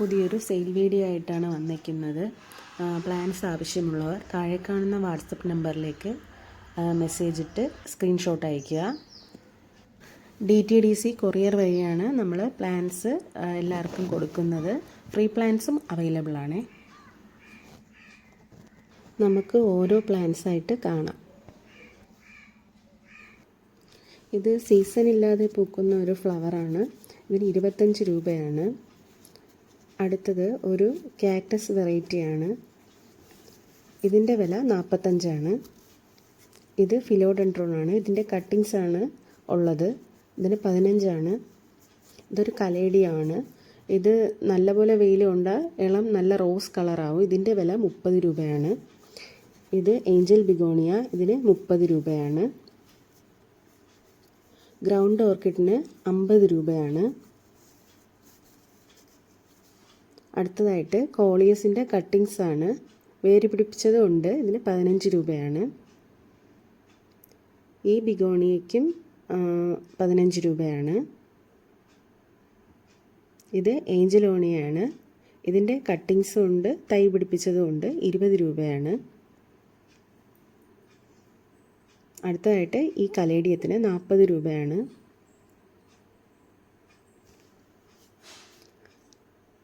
പുതിയൊരു sale video ആയിട്ടാണ് വന്നിരിക്കുന്നത്. പ്ലാൻസ് ആവശ്യമുള്ളവർ താഴെ കാണുന്ന വാട്സപ്പ് നമ്പറിലേക്ക് മെസ്സേജ് ഇട്ട് സ്ക്രീൻഷോട്ട് അയയ്ക്കുക. D T D C courier വഴിയാണ് നമ്മൾ പ്ലാൻസ് എല്ലാവർക്കും കൊടുക്കുന്നത്. ഫ്രീ പ്ലാൻസും അവൈലബിൾ ആണ്. നമുക്ക് ഓരോ പ്ലാൻസ് ആയിട്ട് കാണാം. ഇത് സീസൺ ഇല്ലാതെ പൂക്കുന്ന ഒരു ഫ്ലവറാണ് ഇതിന് ഇരുപത്തഞ്ച് രൂപയാണ്. അടുത്തത് ഒരു കാക്ടസ് വെറൈറ്റിയാണ് ഇതിന്റെ വില നാൽപ്പത്തഞ്ചാണ് ഇത് ഫിലോഡൻട്രോൺ ആണ്. ഇതിന്റെ കട്ടിങ്സ് ആണ് ഉള്ളത്. ഇതിന് പതിനഞ്ചാണ്. ഇതൊരു കലേഡിയാണ് ഇത് നല്ലപോലെ വെയിലുണ്ട് ഇളം നല്ല റോസ് കളറാവും ഇതിന്റെ വില മുപ്പത് രൂപയാണ്. ഇത് ഏഞ്ചൽ ബിഗോണിയ ഇതിന് മുപ്പത് രൂപയാണ്. ഗ്രൗണ്ട് ഓർക്കിഡിന് അമ്പത് രൂപയാണ്. അടുത്തതായിട്ട് കോളിയസിന്റെ കട്ടിങ്സ് ആണ്. വേര് പിടിപ്പിച്ചതും ഉണ്ട്. ഇതിന് പതിനഞ്ച് രൂപയാണ്. ഈ ബിഗോണിയയ്ക്കും പതിനഞ്ച് രൂപയാണ്. ഇത് ഏഞ്ചലോണിയാണ്. ഇതിന്റെ കട്ടിങ്സും ഉണ്ട്. തൈ പിടിപ്പിച്ചതും ഉണ്ട്. ഇരുപത് രൂപയാണ്. അടുത്തതായിട്ട് ഈ കലേഡിയത്തിന് നാൽപ്പത് രൂപയാണ്.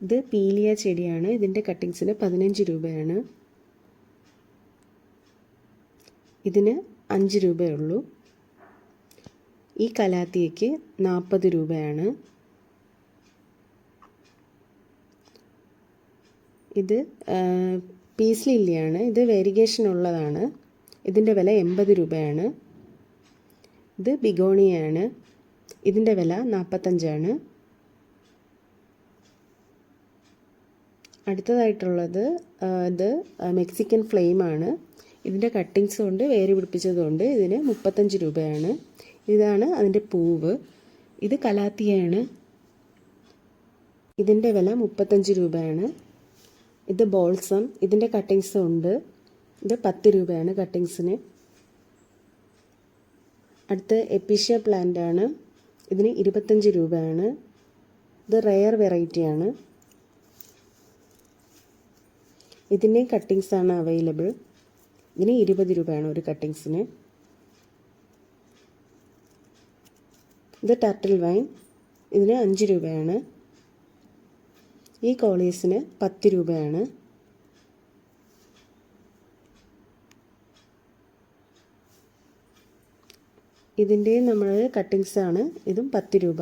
ഇത് പീലിയ ചെടിയാണ്. ഇതിന്റെ കട്ടിങ്സിന് പതിനഞ്ച് രൂപയാണ്. ഇതിന് അഞ്ച് രൂപയുള്ളൂ ഈ കലാത്തിയയ്ക്ക് നാൽപ്പത് രൂപയാണ്. ഇത് പീസ് ലില്ലിയാണ്. ഇത് വേരിഗേഷൻ ഉള്ളതാണ് ഇതിന്റെ വില എൺപത് രൂപയാണ്. ഇത് ബിഗോണിയാണ് ഇതിന്റെ വില നാൽപ്പത്തഞ്ചാണ് അടുത്തതായിട്ടുള്ളത് ഇത് മെക്സിക്കൻ ഫ്ലെയിമാണ് ഇതിന്റെ കട്ടിങ്സ് കൊണ്ട് വേര് പിടിപ്പിച്ചതുകൊണ്ട് ഇതിന് മുപ്പത്തഞ്ച് രൂപയാണ്. ഇതാണ് അതിന്റെ പൂവ്. ഇത് കലാത്തിയാണ്. ഇതിന്റെ വില മുപ്പത്തഞ്ച് രൂപയാണ്. ഇത് ബോൾസം. ഇതിന്റെ കട്ടിങ്സ് ഉണ്ട്. ഇത് പത്ത് രൂപയാണ് കട്ടിങ്സിന്. അടുത്ത് എപ്പിഷ്യ പ്ലാന്റ് ആണ്. ഇതിന് ഇരുപത്തഞ്ച് രൂപയാണ്. ഇത് റെയർ വെറൈറ്റിയാണ് ഇതിന്റെ കട്ടിങ്സ് ആണ് അവൈലബിൾ ഇതിന് ഇരുപത് രൂപയാണ് ഒരു കട്ടിങ്സിന് ഇത് ടർട്ടിൽ വൈൻ ഇതിന് അഞ്ച് രൂപയാണ്. ഈ കോളേഴ്സിന് പത്ത് രൂപയാണ്. ഇതിന്റെ നമ്മൾ കട്ടിങ്സ് ആണ്. ഇതും പത്ത് രൂപ.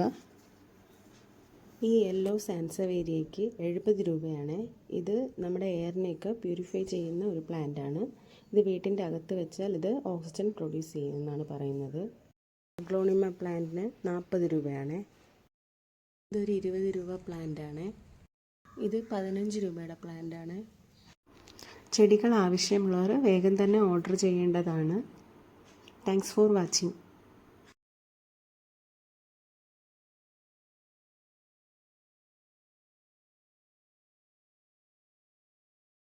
ഈ യെല്ലോ സാൻസവേരിയയ്ക്ക് എഴുപത് രൂപയാണ്. ഇത് നമ്മുടെ എയറിനെയൊക്കെ പ്യൂരിഫൈ ചെയ്യുന്ന ഒരു പ്ലാന്റ് ആണ് ഇത് വീട്ടിന്റെ അകത്ത് വെച്ചാൽ ഇത് ഓക്സിജൻ പ്രൊഡ്യൂസ് ചെയ്യുമെന്നാണ് പറയുന്നത്. ഗ്ലോണിമ പ്ലാന്റിന് നാൽപ്പത് രൂപയാണ്. ഇതൊരു ഇരുപത് രൂപ പ്ലാന്റ് ആണ് ഇത് പതിനഞ്ച് രൂപയുടെ പ്ലാന്റ് ആണ് ചെടികൾ ആവശ്യമുള്ളവർ വേഗം തന്നെ ഓർഡർ ചെയ്യേണ്ടതാണ്. Thanks for watching